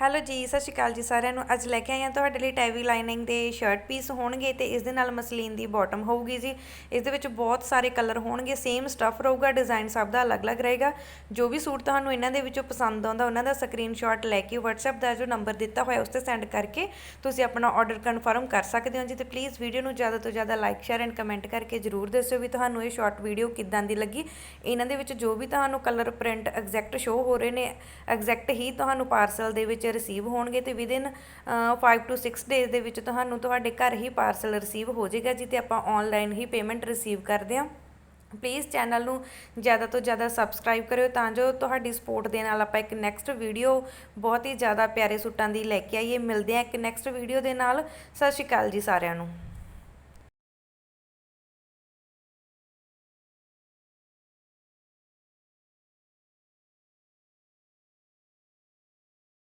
Hello ਜੀ, ਸਤਿ ਸ਼੍ਰੀ ਅਕਾਲ ਜੀ ਸਾਰਿਆਂ ਨੂੰ। ਅੱਜ ਲੈ ਕੇ ਆਏ ਹਾਂ ਤੁਹਾਡੇ ਲਈ ਟੈਵੀ ਲਾਈਨਿੰਗ ਦੇ ਸ਼ਰਟ ਪੀਸ ਹੋਣਗੇ ਤੇ ਇਸ ਦੇ ਨਾਲ ਮਸਲੀਨ ਦੀ ਬਾਟਮ ਹੋਊਗੀ ਜੀ। ਇਸ ਦੇ ਵਿੱਚ ਬਹੁਤ ਸਾਰੇ ਕਲਰ ਹੋਣਗੇ ਸੇਮ ਸਟੱਫ ਰਹੂਗਾ ਡਿਜ਼ਾਈਨ ਸਭ ਦਾ ਅਲੱਗ-ਅਲੱਗ ਰਹੇਗਾ। ਜੋ ਵੀ ਸੂਟ ਤੁਹਾਨੂੰ ਇਹਨਾਂ ਦੇ ਵਿੱਚੋਂ ਪਸੰਦ ਆਉਂਦਾ, ਉਹਨਾਂ ਦਾ ਸਕਰੀਨਸ਼ਾਟ ਲੈ ਕੇ WhatsApp ਦਾ ਜੋ ਨੰਬਰ ਦਿੱਤਾ ਹੋਇਆ, ਉਸ ਤੇ ਸੈਂਡ ਕਰਕੇ ਤੁਸੀਂ ਆਪਣਾ ਆਰਡਰ ਕਨਫਰਮ ਕਰ ਸਕਦੇ ਹੋ ਜੀ ਤੇ ਪਲੀਜ਼ ਵੀਡੀਓ ਨੂੰ ਜ਼ਿਆਦਾ ਤੋਂ ਜ਼ਿਆਦਾ ਲਾਈਕ ਸ਼ੇਅਰ ਐਂਡ ਕਮੈਂਟ ਕਰਕੇ ਜਰੂਰ ਦੱਸਿਓ ਵੀ ਤੁਹਾਨੂੰ ਇਹ ਸ਼ਾਰਟ ਵੀਡੀਓ ਕਿੱਦਾਂ ਦੀ ਲੱਗੀ। ਇਹਨਾਂ ਦੇ ਵਿੱਚ ਜੋ ਵੀ ਤੁਹਾਨੂੰ ਕਲਰ ਪ੍ਰਿੰਟ ਐਗਜ਼ੈਕਟ ਸ਼ੋ ਹੋ ਰਹੇ ਨੇ ਐਗਜ਼ੈਕਟ ਹੀ ਤੁਹਾਨੂੰ ਪਾਰਸਲ ਦੇ ਵਿੱਚ ਰਿਸੀਵ ਹੋਣਗੇ ਤੇ ਵਿਦਿਨ 5 ਟੂ 6 ਡੇਜ਼ ਦੇ ਵਿੱਚ ਤੁਹਾਨੂੰ ਤੁਹਾਡੇ ਘਰ ਹੀ ਪਾਰਸਲ ਰਿਸੀਵ ਹੋ ਜਾਏਗਾ ਜੀ ਤੇ ਆਪਾਂ ਆਨਲਾਈਨ ਹੀ ਪੇਮੈਂਟ ਰਿਸੀਵ ਕਰਦੇ ਹਾਂ। ਪਲੀਜ਼ ਚੈਨਲ ਨੂੰ ਜ਼ਿਆਦਾ ਤੋਂ ਜ਼ਿਆਦਾ ਸਬਸਕ੍ਰਾਈਬ ਕਰਿਓ ਤਾਂ ਜੋ ਤੁਹਾਡੀ ਸਪੋਰਟ ਦੇ ਨਾਲ ਆਪਾਂ ਇੱਕ ਨੈਕਸਟ ਵੀਡੀਓ ਬਹੁਤ ਹੀ ਜ਼ਿਆਦਾ ਪਿਆਰੇ ਸੂਟਾਂ ਦੀ ਲੈ ਕੇ ਆਈਏ। ਮਿਲਦੇ ਹਾਂ ਇੱਕ ਨੈਕਸਟ ਵੀਡੀਓ ਦੇ ਨਾਲ। ਸਤਿ ਸ਼੍ਰੀ ਅਕਾਲ ਜੀ ਸਾਰਿਆਂ ਨੂੰ।